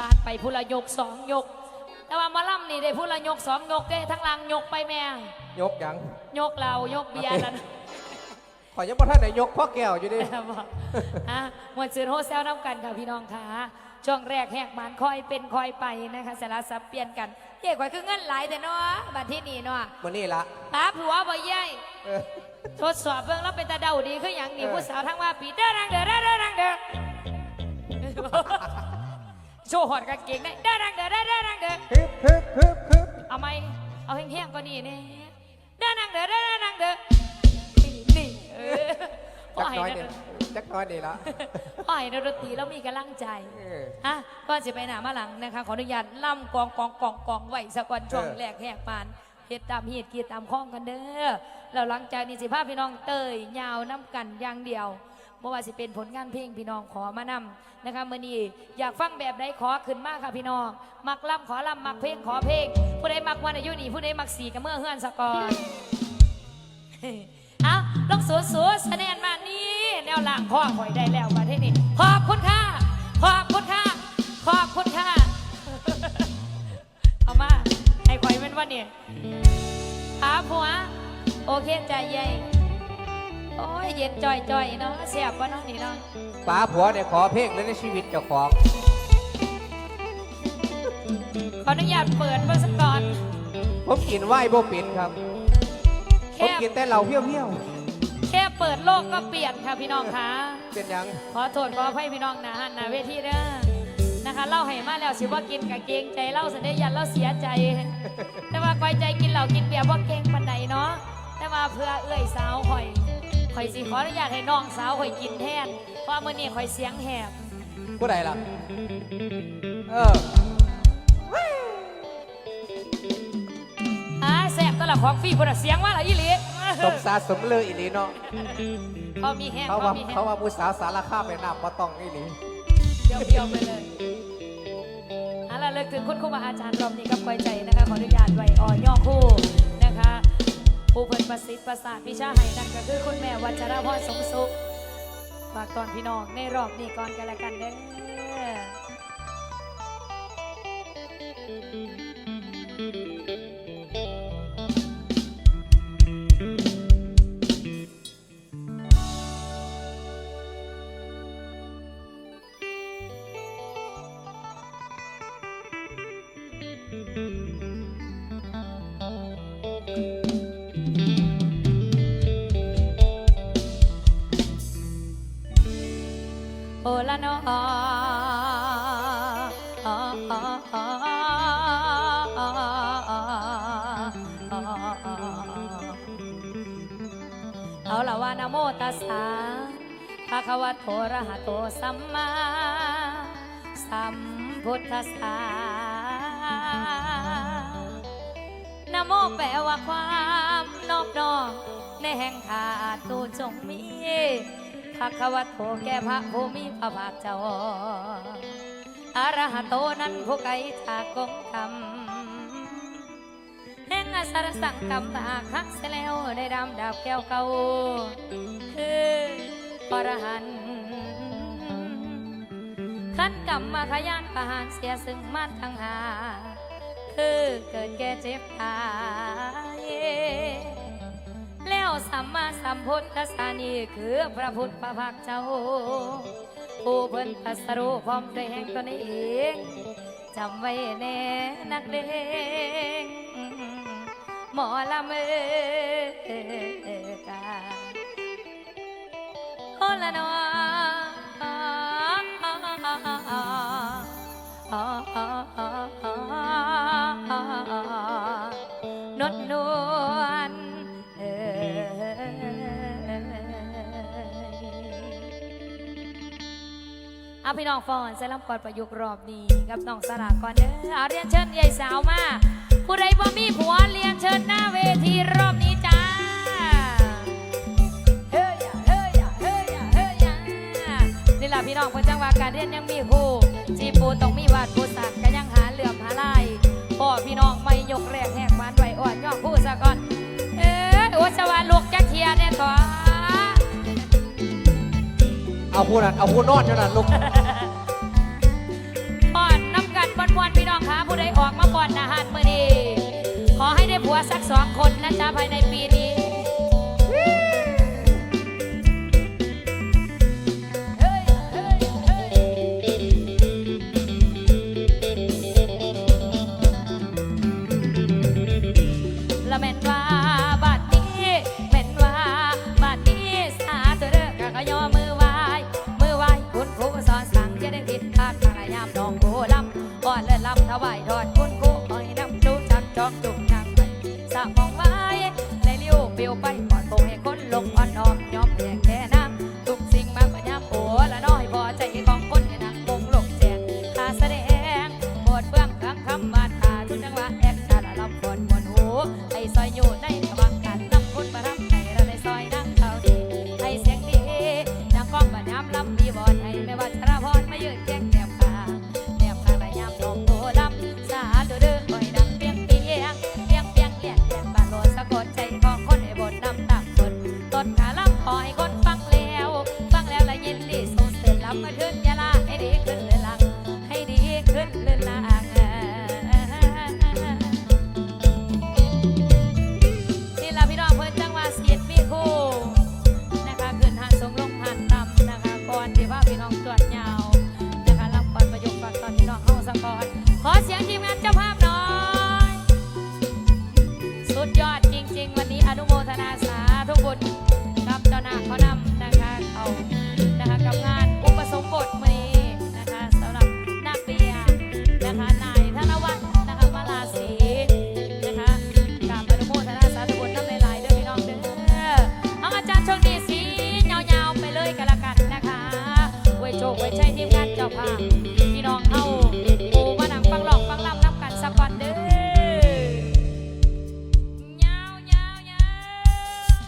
ผ่านไปพุละยกสองยก แต่ว่าหมาล่ำนี่ได้พุละยกสองยกได้ทั้งหลังยกไปแม่ยกหยังยกเรายกเบียร์แล้วนะ ขอยยังบ่ท่านไหนยกพ่อแก้วอยู่ดิ บอกอะมวนซื้อโฮเซลน้ำกันค่ะพี่น้องค่ะ ช่วงแรกแหกมันคอยเป็นคอยไปนะคะสารสับเปลี่ยนกันเย่ข่อยคือเงินหลายแต่เนาะบัดที่นี่เนาะมื้อนี้ละตาผัวบ่เย่ยเออ ทดสอบเบิ่งแล้วเป็นตาเดาดีคืออย่างนี้ผู้สาวทั้งว่าปีเด้อรังเด้อเด้อเด้อรังเด้อ โชว์หอดกางเกงได้เด้อรังเด้อเด้อเด้อรังเด้อฮึบฮึบฮึบฮึบเอาไหมเอาแห้งๆก็นี่เนี่ยเด้อรังเด้อเด้อเด้อรังเด้อนี่นี่เออพ่อจักให้น้อยนะนี่จักน้อยนี่ละพ่อให้ดนตรีแล้วมีกำลังใจเอออะก่อนจะไปหนามาหลังนะคะขออนุญาตล่ำกองกองกองกองไว้สักวันช่วงเออแรกแหกปานเฮ็ดตามเหตุกีดตามข้องกันเด้อแล้วหลังจากนี้สิพาพี่น้องเตยยาวน้ำกันอย่างเดียว เมื่อว่าสิเป็นผลงานเพลงพี่น้องขอมานำนะคะมื่อนี้อยากฟังแบบใดขอขึ้นมากค่ะพี่น้อง มักล่ำขอล่ำมักเพลงขอเพลง ผู้ใดมักวันอายุนี่ผู้ใดมักสีกับเมื่อเฮือนสะกอนเอาลองสูสูสแนนมานี่แนวล่างพ่อหอยได้แล้วมาที่นี่ขอบคุณค่ะขอบคุณค่ะขอบคุณค่ะเอามาให้ข่อยเป็นว่าเนี่ยอาผัวโอเคใจใหญ่ อ้ยเย็นจ่อยจ่อยๆเนาะเสียบวะเนาะนี่เนาะป้าผัวเนี่ยขอเพลงเลยในชีวิตเจ้าของขออนุญาตเปิดเบอร์สกก่อน ผมกินไหว้บ่ปิดครับผมแค่กินแต่เหล้าเพี้ยวแค่เปิดโลกก็เปลี่ยนค่ะพี่น้องค่ะๆเป็นหยังขอโทษขออภัยพี่น้องนะฮันนะเวทีเด้อนะคะเล่าให้มาแล้วสิว่ากินกับเกรงใจเล่าสันได้ยันเล่าเสียใจ แต่ว่าคอยใจกินเหล้ากินเบียร์ว่าเก่งปันใดเนาะแต่ว่าเพื่อเอื้อยสาวข่อย ข่อยสิขออนุญาตให้น้องสาวข่อยกินแทน เพราะมื่อนี้ข่อยเสียงแหบผู้ใดล่ะ เอออ่าแสบตวละของฟรีคนละเสียงว่าละยี่หลีสมสารสมเลยอีหลีเนาะเขามีแห้งเขาเขาว่ามีแห้งเขาว่าผู้สาวสารคามไปน้ำมาต้องอีหลีเดียวเดียวๆไปเลยเอาล่ะเลิกถึงคุณครูบาอาจารย์รอบนี้กับคอยใจนะคะขออนุญาตไว้อ่อย่อคู่นะคะ ผู้เพิ่นประสิทธิ์ประสาทวิชาให้นั่นก็คือคุณแม่วัชรพรสมสุขฝากตอนพี่น้องในรอบนี้ก่อนกันละกันเด้อ ละนอเอาละวานะโมตัสสะภะคะวะโตระหะโตสัมมาสัมพุทธัสสะนะโมแปลว่าความนอบน้อมในแห่งขาดตูจงมี ภะควโตแก่พระผู้มีพระภาคเจ้าอะระหโตนั้นผู้ไกลจากกงคำแห่งอสรสังกรรมตาคักเสแล้วได้ดำดาบแก้วเก่าคืออรหันต์ขันกรรมมาขยานประหารเสียซึ่งมันทั้งหา คือเกิดแก่เจ็บตาย มาสัมพุทธสานีคือพระพุทธพระภาคเจ้าผู้เพิ่นตรัสรู้พร้อมด้วยแห่งตนเองจำไว้แน่นักเด้งหมอลำเอกาโอละนอ เอาพี่น้องฟอนใส่ลำก่อนประยุกต์รอบนี้กับน้องสลากก่อนเด้อเอาเรียนเชิญยายสาวมาผู้ใดบ่มีผัวเรียนเชิญหน้าเวทีรอบนี้จ้าเฮ้ยเฮ้ยเฮ้ยเฮ้ยนี่แหละพี่น้องเพิ่นจังหว่าการเรียนยังมีครูจีปูต้องมีวาดผู้สักก็ยังหาเหลื่อมหาลายพ่อพี่น้องไม่ยกแรกแหกมันไว้อ่อนย่อผู้ซะก่อนเอ้ยโอ้สวรรค์ลูกจักเทียเนี่ยตัว เอาผู้นั้นเอาผู้นอดเท่านั้นลูกอ่อนน้ำกันมวนพี่น้องคะผู้ใดออกมาก่อนอาหารมื้อนี้ขอให้ได้ผัวสักสองคนนะจ๊ะภายในปีนี้ สะมองไว้และเลี้ยวเปลยวไป